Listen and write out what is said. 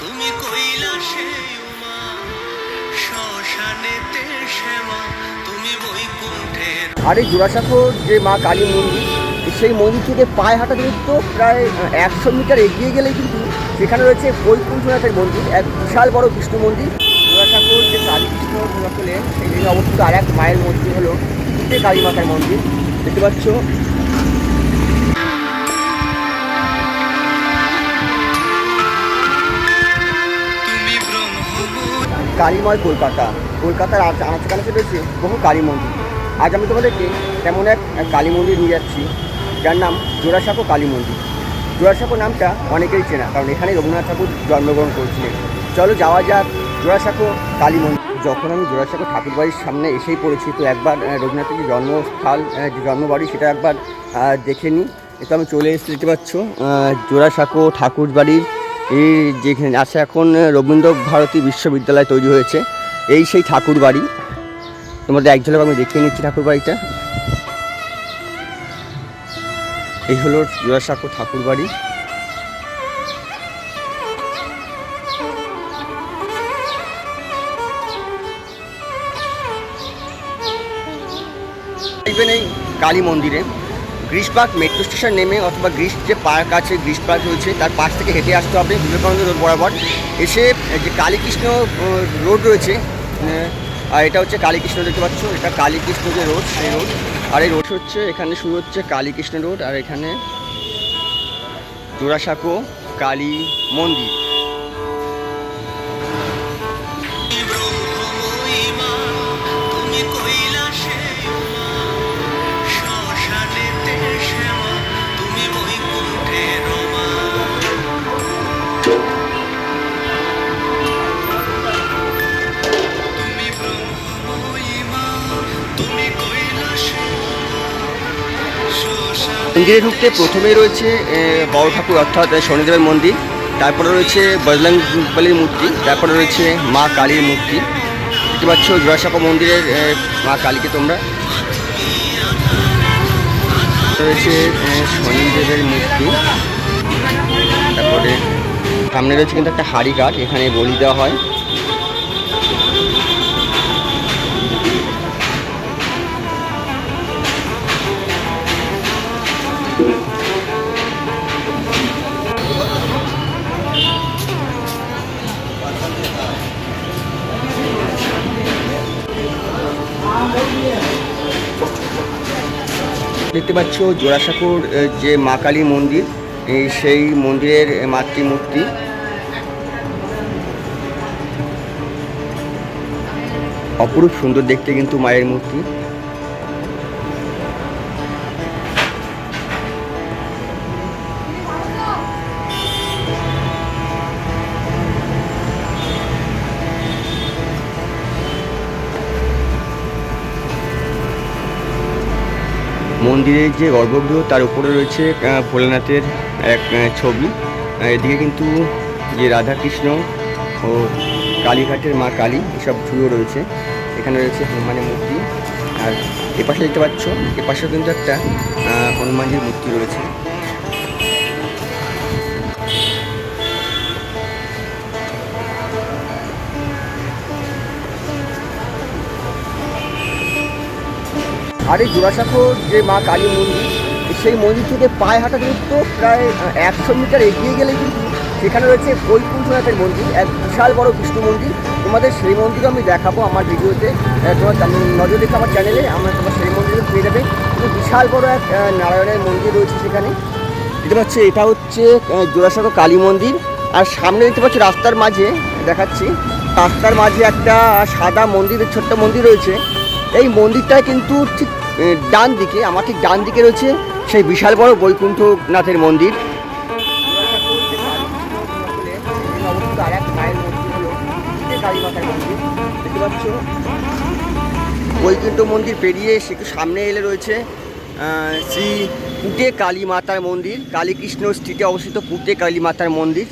তুমি কৈলাসে শ্মশানেতে শ্যামা, তুমি আর জোড়াসাঁকোর যে মা কালী মন্দির, সেই মন্দির থেকে পায়ে হাঁটা দূরত্ব প্রায় একশো মিটার এগিয়ে গেলেই কিন্তু সেখানে রয়েছে বৈকুণ্ঠনাথের মন্দির, এক বিশাল বড় বিষ্ণু মন্দির। জোড়াসাঁকোর যে কালী কৃষ্ণ সেই অবস্থিত আর এক মায়ের মন্দির হলো কালী মাতার মন্দির। দেখতে পাচ্ছ কালীময় কলকাতা। কলকাতার আনাচে কানাচে রয়েছে বহু কালী মন্দির। আজ আমি তোমাদেরকে তেমন এক কালী মন্দির নিয়ে যাচ্ছি, যার নাম জোড়াসাঁকো কালী মন্দির। জোড়াসাঁকো নামটা অনেকেই চেনা কারণ এখানে রবীন্দ্রনাথ ঠাকুর জন্মগ্রহণ করেছিলেন। চলো যাওয়া যাক জোড়াসাঁকো কালী মন্দির। যখন আমি জোড়াসাঁকো ঠাকুর বাড়ির সামনে এসেই পড়েছি, তো একবার রবীন্দ্রনাথের যে জন্মস্থল যে জন্মবাড়ি, সেটা একবার দেখে নিই। তো আমি চলে এসেছি, দেখতে পাচ্ছ জোড়াসাঁকো ঠাকুরবাড়ির এই যেখানে আছে এখন রবীন্দ্র ভারতী বিশ্ববিদ্যালয় তৈরি হয়েছে। এই সেই ঠাকুর বাড়ি। তোমাদের এক ঝলক আমি দেখিয়ে নিচ্ছি ঠাকুর বাড়িটা। এই হলো জোড়াসাঁকো ঠাকুর বাড়ি। দেখবেন এই কালী মন্দিরে। গ্রিস পার্ক মেট্রো স্টেশন নেমে অথবা গ্রিস যে পার্ক আছে গ্রিস পার্ক রয়েছে, তার পাশ থেকে হেঁটে আসতে হবে বিবেকানন্দ রোড বরাবর। এসে যে কালীকৃষ্ণ রোড রয়েছে আর এটা হচ্ছে কালীকৃষ্ণ দেখতে পাচ্ছ, এটা কালীকৃষ্ণ যে রোড, সেই রোড। আর এই রোড হচ্ছে, এখানে শুরু হচ্ছে কালীকৃষ্ণ রোড, আর এখানে জোড়াসাঁকো কালী মন্দির। মন্দিরে ঢুকতে প্রথমেই রয়েছে বড় ঠাকুর, অর্থাৎ শনিদেবের মন্দির। তারপরে রয়েছে বজরং বলির মূর্তি, তারপরে রয়েছে মা কালীর মূর্তি। দেখতে পাচ্ছ জোড়াসাঁকো মন্দিরের মা কালীকে তোমরা। রয়েছে শনিদেবের মূর্তি। সামনে রয়েছে কিন্তু একটা হাড়ি কাঠ এখানে বলি দেওয়া হয়। দেখতে পাচ্ছ জোড়াসাঁকোর যে মা কালী মন্দির এই সেই মন্দিরের মাতৃ মাতৃমূর্তি। অপরূপ সুন্দর দেখতে কিন্তু মায়ের মূর্তি। মন্দিরের যে গর্ভগৃহ, তার উপরে রয়েছে ভোলেনাথের এক ছবি। এদিকে কিন্তু যে রাধাকৃষ্ণ ও কালীঘাটের মা কালী, এসব ছবিও রয়েছে। এখানে রয়েছে হনুমানের মূর্তি। আর এপাশে দেখতে পাচ্ছ, এপাশেও কিন্তু একটা হনুমানজির মূর্তি রয়েছে। আর এই জোড়াসাঁকোর যে মা কালী মন্দির, সেই মন্দির থেকে পায়ে হাঁটা দূরত্ব প্রায় একশো মিটার এগিয়ে গেলে কিন্তু সেখানে রয়েছে বৈকুণ্ঠনাথের মন্দির, এক বিশাল বড় বিষ্ণু মন্দির। তোমাদের সেই মন্দিরও আমি দেখাবো আমার ভিডিওতে। তোমার নজর দেখে আমার চ্যানেলে আমরা তোমার সেই মন্দিরে পেয়ে যাবে। কিন্তু বিশাল বড় এক নারায়ণের মন্দির রয়েছে সেখানে। দেখতে পাচ্ছি, এটা হচ্ছে জোড়াসাঁকো কালী মন্দির। আর সামনে দেখতে পাচ্ছি, রাস্তার মাঝে দেখাচ্ছি, রাস্তার মাঝে একটা সাদা মন্দির ছোট্ট মন্দির রয়েছে। এই মন্দিরটা কিন্তু ঠিক ডান দিকে, আমার ঠিক ডান দিকে রয়েছে সেই বিশাল বড় বৈকুণ্ঠনাথের মন্দির। বৈকুণ্ঠ মন্দির পেরিয়ে সে সামনে এলে রয়েছে শ্রী পুটে কালী মাতার মন্দির, কালীকৃষ্ণ স্ট্রিটে অবস্থিত পুটে কালী মাতার মন্দির।